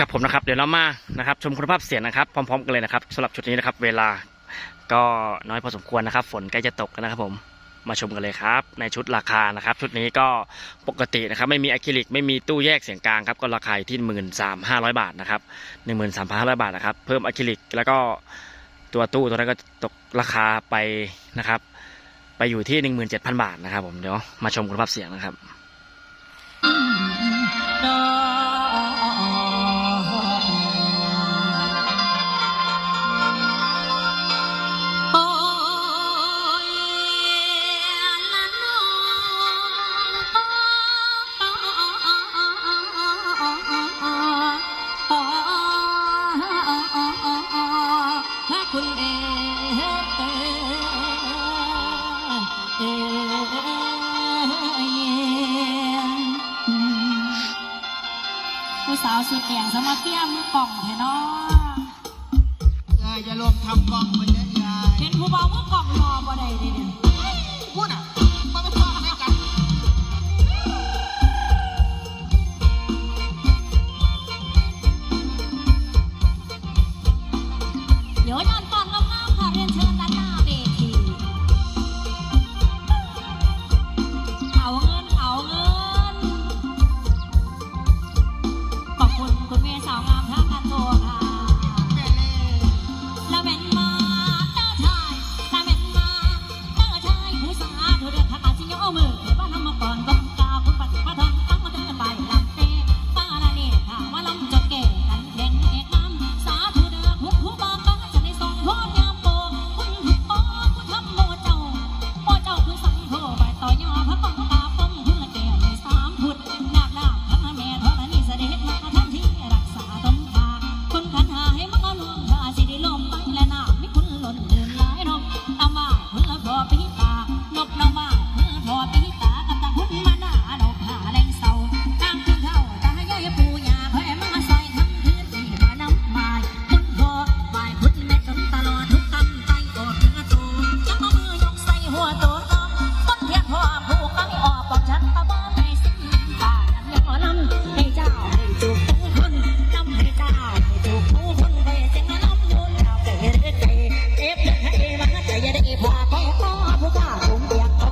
ครับผมนะครับเดี๋ยวเรามานะครับชมคุณภาพเสียงนะครับพร้อม ๆ กันเลยนะครับสำหรับชุดนี้นะครับ เวลาก็น้อยพอสมควรนะครับ ฝนใกล้จะตกแล้วนะครับผมมาชมกันเลยครับ ในชุดราคานะครับ ชุดนี้ก็ปกตินะครับ ไม่มีอะคริลิกไม่มีตู้แยกเสียงกลางครับก็ราคาที่หมื่นสามห้าร้อยบาทนะครับหนึ่งหมื่นสามพันห้าร้อยบาทนะครับเพิ่มอะคริลิกแล้วก็ตัวตู้ตัวนั้นก็ตกราคาไปนะครับ ไปอยู่ที่หนึ่งหมื่นเจ็ดพันบาทนะครับ ผมเดี๋ยวมาชมคุณภาพเสียงนะครับ พระคุณเอ๋เอ๋ผู้สาวสุดแก่งสมาเฟียมือกล่องแท้เนาะยายอย่าลมทำกองมันเยอะยายเห็นผู้เบามือกล่องรอบ่ได้เดิเนี่ย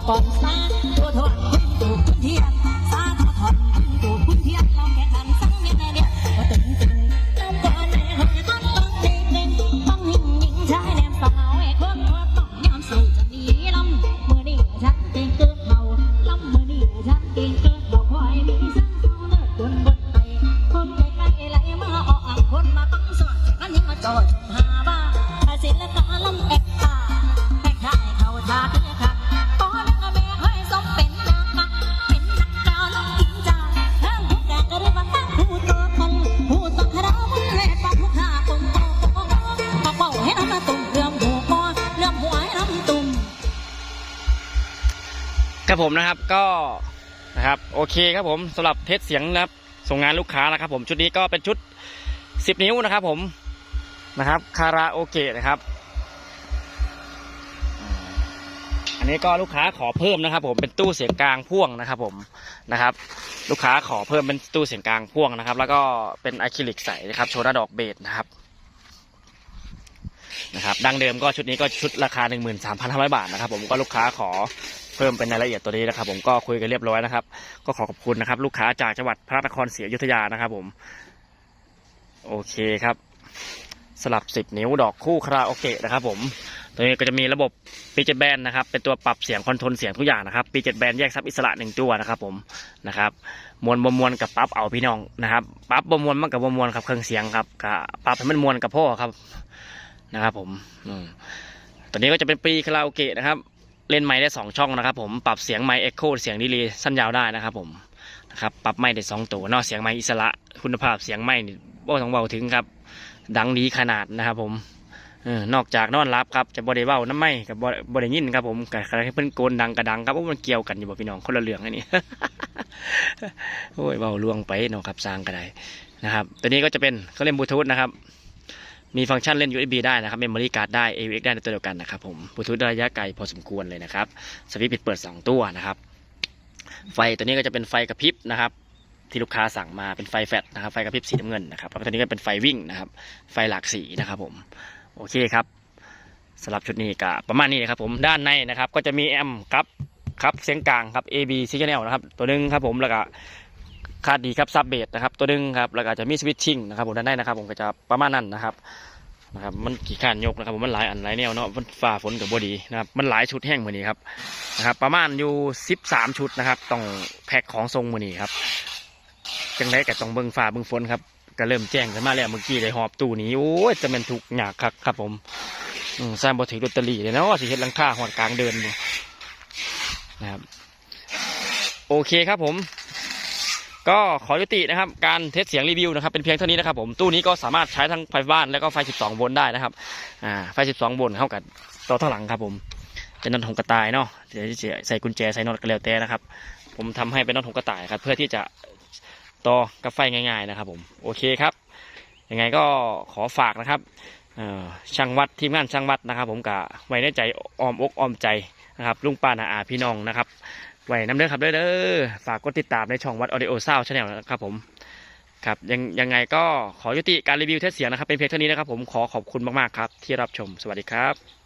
เปี ครับผมนะครับก็นะครับโอเคครับผมสำหรับเทสเสียงนะครับส่งงานลูกค้านะครับผมชุดนี้ก็เป็นชุด 10 นิ้วนะครับผมนะครับคาราโอเกะนะครับ อันนี้ก็ลูกค้าขอเพิ่มนะครับ ผมเป็นตู้เสียงกลางพ่วงนะครับ ผมนะครับ ลูกค้าขอเพิ่มเป็นตู้เสียงกลางพ่วงนะครับ แล้วก็เป็นอะคริลิกใสนะครับ โชว์หน้าดอกเบสนะครับนะครับดังเดิมก็ชุดนี้ก็ชุดราคา 13,500 บาทนะครับ ผมก็ลูกค้าขอ เพิ่มเป็นรายละเอียดตัวนี้นะครับ ผมก็คุยกันเรียบร้อยนะครับ ก็ขอขอบคุณนะครับ ลูกค้าจากจังหวัดพระนครศรีอยุธยานะครับ ผม โอเคครับ สลับสิบนิ้วดอกคู่คาราโอเกะนะครับ ผมตัวนี้ก็จะมีระบบปีเจ็ดแบนนะครับเป็นตัวปรับเสียงคอนโทรลเสียงทุกอย่างนะครับปีเจ็ดแบนแยกซับอิสระหนึ่งตัวนะครับ ผมนะครับมวลบมวลกับปรับเอาพี่น้องนะครับปรับบมวลมันกับบมวลครับเครื่องเสียงครับกับปรับให้มันมวลกับพ่อครับนะครับผมอืมตัวนี้ก็จะเป็นปีคาราโอเกะนะครับ เล่นไมค์ได้สองช่องนะครับผมปรับเสียงไมค์เอ็กโคเสียงดีเลย์สั้นยาวได้นะครับผมนะครับปรับไมค์ได้สองตัวนอกเสียงไมค์อิสระ คุณภาพเสียงไมค์นี่ว่าต้องเบาถึงครับ ดังดีขนาดนะครับผมอนอกจากนอนรับครับจะบริเว้าน้ำไม่กับบอบริยินครับผมกับใครเพิ่นโกนดังกระดังครับว่ามันเกี่ยวกันอยู่บ่พี่น้องคนละเรื่องอันนี้โอ้ยเบาลวงไปเนาะครับสร้างก็ได้นะครับตัวนี้ก็จะเป็นเขาเล่นบลูทูธนะครับ มีฟังก์ชันเล่น USB ได้นะครับเมมโมรี่การ์ดได้ AUX ได้ในตัวเดียวกันนะครับผมบลูทูธระยะไกลพอสมควรเลยนะครับสวิตช์ปิดเปิด 2 ตัวนะครับ ไฟตัวนี้ก็จะเป็นไฟกระพริบนะครับ ที่ลูกค้าสั่งมาเป็นไฟแฟลชนะครับ ไฟกระพริบสีน้ำเงินนะครับแล้วตัวนี้ก็เป็นไฟวิ่งนะครับ ไฟหลากสีนะครับผม โอเคครับสำหรับชุดนี้ก็ประมาณนี้นะครับผมด้านในนะครับ ก็จะมีแอมป์ครับครับเสียงกลางครับ AB signal นะครับ ตัวหนึงครับผมแล้วก็ คาดดีครับซับเบสนะครับตัวหนึงครับแล้วก็จะมีสวิตชิ่งนะครับผมด้านในนะครับผมก็จะประมาณนั้นนะครับนะครับมันกี่ขานยกนะครับผมมันหลายอันหลายแนวเนาะมันฝ่าฝนกับบดีนะครับมันหลายชุดแห้งมือนี้ครับนะครับประมาณอยู่13ชุดนะครับต้องแพ็คของทรงมือนี้ครับจังไรกับต้องเบิ้งฝ่าเบิ้งฝนครับก็เริ่มแจ้งขึ้นมาแล้วเมื่อกี้เลยหอบตู้นี้โอ้ยจะเป็นถูกหยากครับครับผมอืมสร้างบอถือลอตเตอรี่เลยเนาะสิเห็ดลังคาหอดกลางเดินนะครับโอเคครับผม ก็ขอยุตินะครับการเทสเสียงรีวิวนะครับเป็นเพียงเท่านี้นะครับผมตู้นี้ก็สามารถใช้ทั้งไฟบ้านแล้วก็ไฟ 12 โวลต์ได้นะครับอ่าไฟ 12 โวลต์เข้ากับตัวเท่าหลังครับผมเป็นน็อตหงกระต่ายเนาะเดี๋ยวจะใส่กุญแจใส่น็อตก็แล้วแต่นะครับ ผมทำให้เป็นน็อตหงกระต่ายครับเพื่อที่จะต่อกับไฟง่าย ๆนะครับผมโอเคครับยังไงก็ขอฝากนะครับช่างวัดทีมงานช่างวัดนะครับ ผมกะไว้ในใจออมอกออมใจนะครับลุงป้านาอาพี่น้องนะครับ ไว้น้ำเด้อครับเด้อเด้อฝากกดติดตามในช่องวัดออดิโอซาวชาแนลนะครับผมครับยังยังไงก็ขอยุติการรีวิวเทสเสียงนะครับเป็นเพียงเท่านี้นะครับผมขอขอบคุณมากๆครับที่รับชมสวัสดีครับ